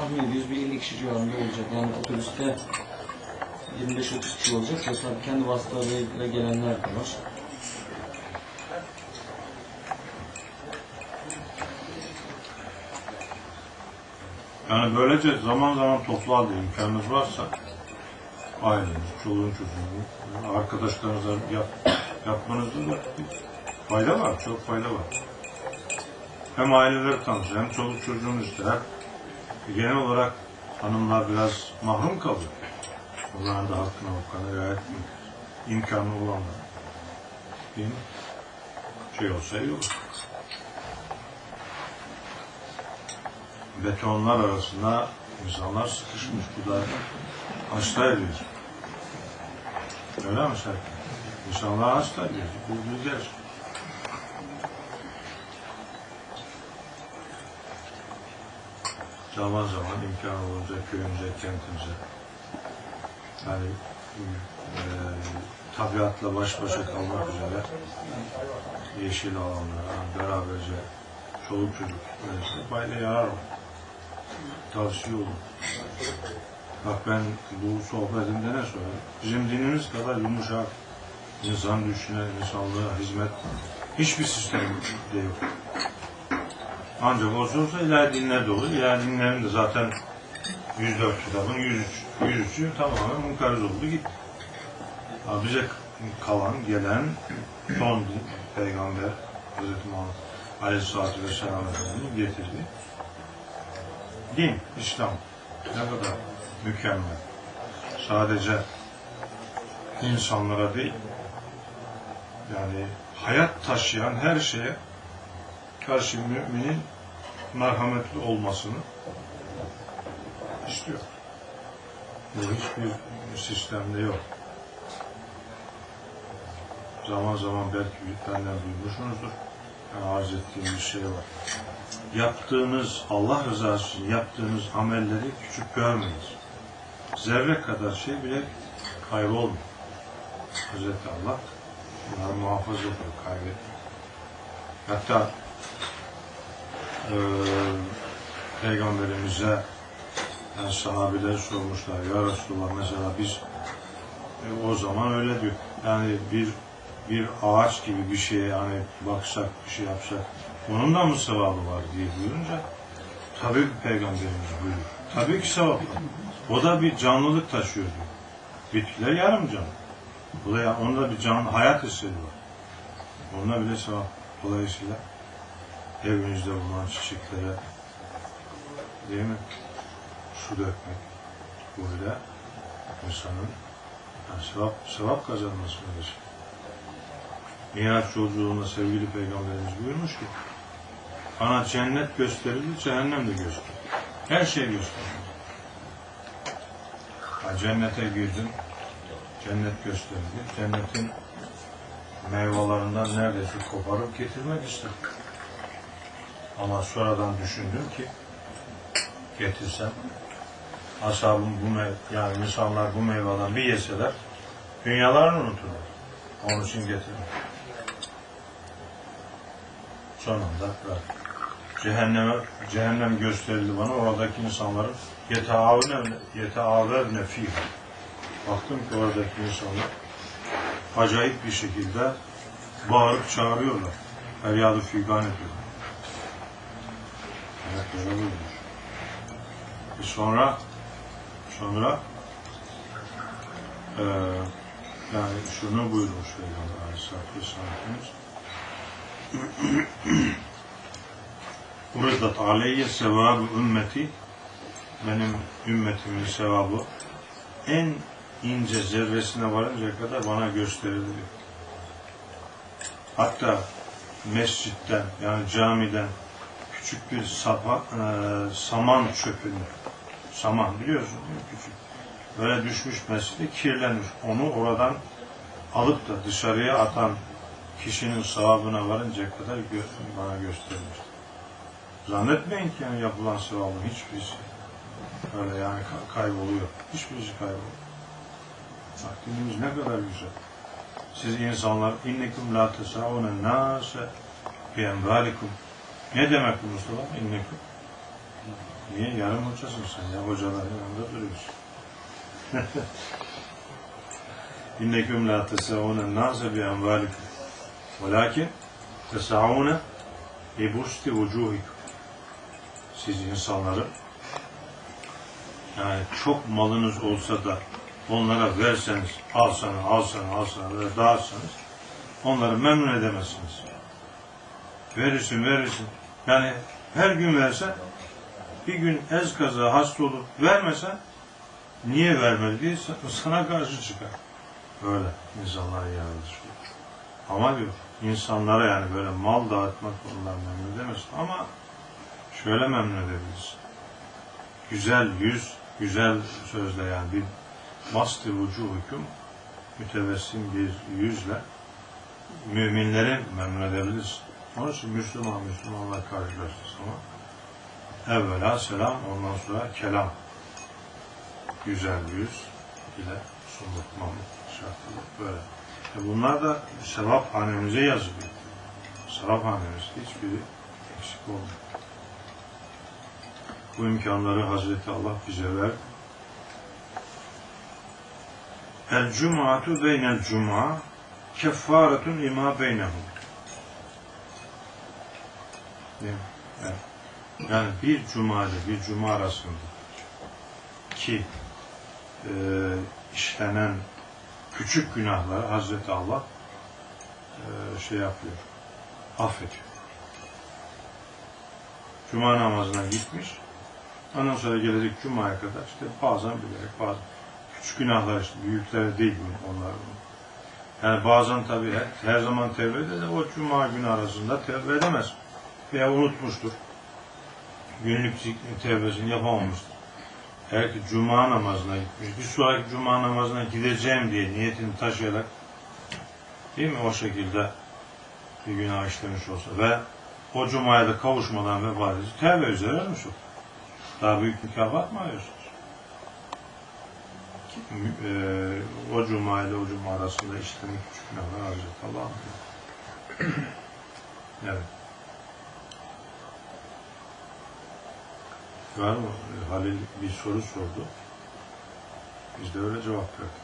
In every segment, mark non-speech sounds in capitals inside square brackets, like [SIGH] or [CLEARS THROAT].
tahmin ediyoruz bir 50 kişi civarında olacak. Yani otobüste 25-30 kişi olacak. Tabii kendi vasıtalarıyla gelenler de var. Yani böylece zaman zaman toplu halde imkanınız varsa aileniz, çoluğun çocuğun, arkadaşlarınıza yap, yapmanızda da fayda var, çok fayda var. Hem aileler tanışır, hem çoluk çocuğun ister. Genel olarak hanımlar biraz mahrum kalıyor. Onların da hakkına hakkına gayet imkanı olanlar. Değil mi? Şey olsa iyi olur. betonlar arasında insanlar sıkışmış. Bu da hasta ediyor. Öyle mi Serkan? İnsanlar hasta ediyor. Bu bir Zaman zaman imkan olunca köyümüze, kentimize yani e, tabiatla baş başa kalmak üzere yeşil alanlara beraberce çoluk çocuk böylesine fayda yarar var. Tavsiye olun. Bak ben bu sohbetimde ne söyledim? Bizim dinimiz kadar yumuşak, insan düşünen, insanlığa hizmet hiçbir sistem de yok. Ancak olsa ilahi dinler de olur. İlahi dinlerin de zaten 104 kitabın 103, 103'ü tamamen munkariz oldu gitti. Ha, bize kalan, gelen son peygamber Hz. Muhammed Aleyhisselatü Vesselam Efendimiz getirdi. Din, İslam ne kadar mükemmel. Sadece insanlara değil, yani hayat taşıyan her şeye karşı müminin merhametli olmasını istiyor. Bu hiçbir sistemde yok. Zaman zaman belki benden duymuşsunuzdur. Yani arz ettiğim bir şey var. Yaptığınız, Allah rızası için yaptığınız amelleri küçük görmeyiz. Zerre kadar şey bile kaybolmuyor. Hazreti Allah bunları muhafaza ediyor, kaybetmiyor. Hatta eee Peygamberimize yani sahabeler sormuşlar ya Resulallah mesela biz e, o zaman öyle diyor. Yani bir bir ağaç gibi bir şeye hani baksak bir şey yapsak onun da mı sevabı var diye buyurunca tabii ki peygamberimiz buyuruyor. Tabii ki sevap var. O da bir canlılık taşıyor diyor. Bitkiler yarım canlı. Bu da onda bir can, hayat var. Onda bile sevap. Dolayısıyla evinizde bulunan çiçeklere değil mi? Su dökmek böyle insanın yani sevap, sevap kazanmasını verir. Miraç yolculuğunda sevgili Peygamberimiz buyurmuş ki bana cennet gösterildi, cehennem de gösterildi. Her şey gösterildi. Ha, cennete girdim, cennet gösterildi. Cennetin meyvelerinden neredeyse koparıp getirmek istedim. Ama sonradan düşündüm ki getirsem ashabım bu mey yani insanlar bu meyveden bir yeseler dünyalarını unuturlar. Onun için getirdim. Son anda bırak. Cehenneme, cehennem gösterildi bana. Oradaki insanların yetaavne yetaavne fî. Baktım ki oradaki insanlar acayip bir şekilde bağırıp çağırıyorlar. Feryadı figan ediyorlar. Buyurmuş. E sonra sonra eee yani şunu buyurmuş Peygamber Aleyhisselatü Vesselam Efendimiz. [CLEARS THROAT] Uridat aleyye sevabı ümmeti benim ümmetimin sevabı en ince zerresine varıncaya kadar bana gösterildi. Hatta mescitten yani camiden küçük bir sapa, e, saman çöpünü saman biliyorsun değil mi? Küçük. Böyle düşmüş mescide kirlenir. Onu oradan alıp da dışarıya atan kişinin sevabına varıncaya kadar gö- bana gösterilmiştir. Zannetmeyin ki yani yapılan sevabın hiçbirisi öyle yani ka- kayboluyor. Hiçbirisi kayboluyor. Bak dinimiz ne kadar güzel. Siz insanlar innekum la tesavune nase bi emvalikum. Ne demek bu Mustafa? İnnekum. Niye? Yarım hocasın sen ya. Hocaların yanında duruyorsun. [LAUGHS] İnneküm la tesavune nase bi envalikum. Velakin tesavune bi bursti vucuhikum. Siz insanları yani çok malınız olsa da onlara verseniz, alsanız, alsanız, alsanız ve dağıtsanız onları memnun edemezsiniz. Verirsin, verirsin. Yani her gün versen bir gün ez kaza hasta olur vermesen niye vermedi diye sa- sana karşı çıkar. Böyle insanlar yaratır. Ama diyor insanlara yani böyle mal dağıtmak ondan memnun edemezsin. Ama şöyle memnun edebilirsin. Güzel yüz, güzel sözle yani bir bastı vucu hüküm mütebessim bir yüzle müminleri memnun edebilirsin. Onun için Müslüman Müslümanla karşılaştığı zaman evvela selam ondan sonra kelam güzel yüz ile sunulmam şartıyla böyle. E bunlar da sevap hanemize yazılıyor. Sevap hanemiz hiçbiri eksik olmuyor. Bu imkanları Hazreti Allah bize ver. El cum'atu beynel cum'a keffaretun lima beynehum. Evet. Yani bir cuma ile bir cuma arasında ki e, işlenen küçük günahları Hazreti Allah e, şey yapıyor, affediyor. Cuma namazına gitmiş, ondan sonra gelecek Cuma'ya kadar işte bazen bilerek bazen küçük günahlar işte büyükleri değil onlar. Yani bazen tabii her, her zaman tevbe de o Cuma günü arasında tevbe edemez. Veya unutmuştur. Günlük tevbesini yapamamıştır. Eğer ki Cuma namazına gitmiş, bir sonraki Cuma namazına gideceğim diye niyetini taşıyarak değil mi o şekilde bir günah işlemiş olsa ve o Cuma'ya da kavuşmadan vefat edilse tevbe üzere ölmüş olur. Daha büyük mükafat mı arıyorsunuz? E, o Cuma ile o Cuma arasında işlenen küçük günahlar Hazreti Allah'ın. [CLEARS THROAT] evet. Var mı? E, Halil bir soru sordu. Biz de öyle cevap verdik.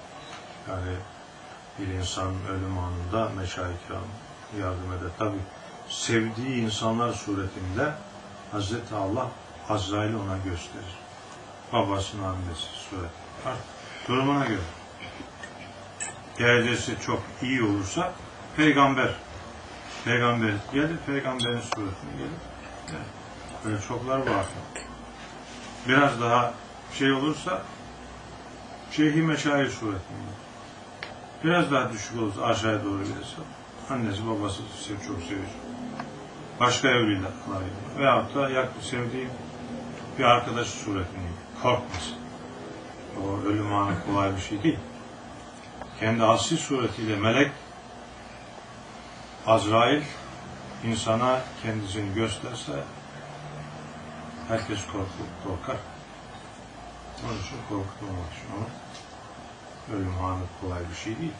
Yani bir insan ölüm anında meşayih yardım eder. Tabi sevdiği insanlar suretinde Hazreti Allah Azrail'i ona gösterir. Babasının annesi suret. Durumuna göre. Derecesi çok iyi olursa peygamber peygamber gelir, peygamberin suretine gelir. Böyle çoklar var. Biraz daha şey olursa şeyhi meşayir suretinde. Biraz daha düşük olursa aşağıya doğru gelirse annesi babası çok seviyor. Başka evliler veyahut da yakın sevdiği bir arkadaş suretinde korkmasın. O ölüm anı kolay bir şey değil. Kendi asli suretiyle melek Azrail insana kendisini gösterse herkes korkar. korkar. Onun için korkutmamak için ama ölüm anı kolay bir şey değil.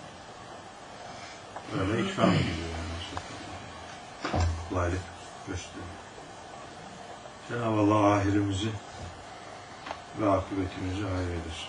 Böyle ikram ediliyor yani. Kolaylık gösteriyor. Cenab-ı Allah ahirimizi ve akıbetimizi hayır eylesin.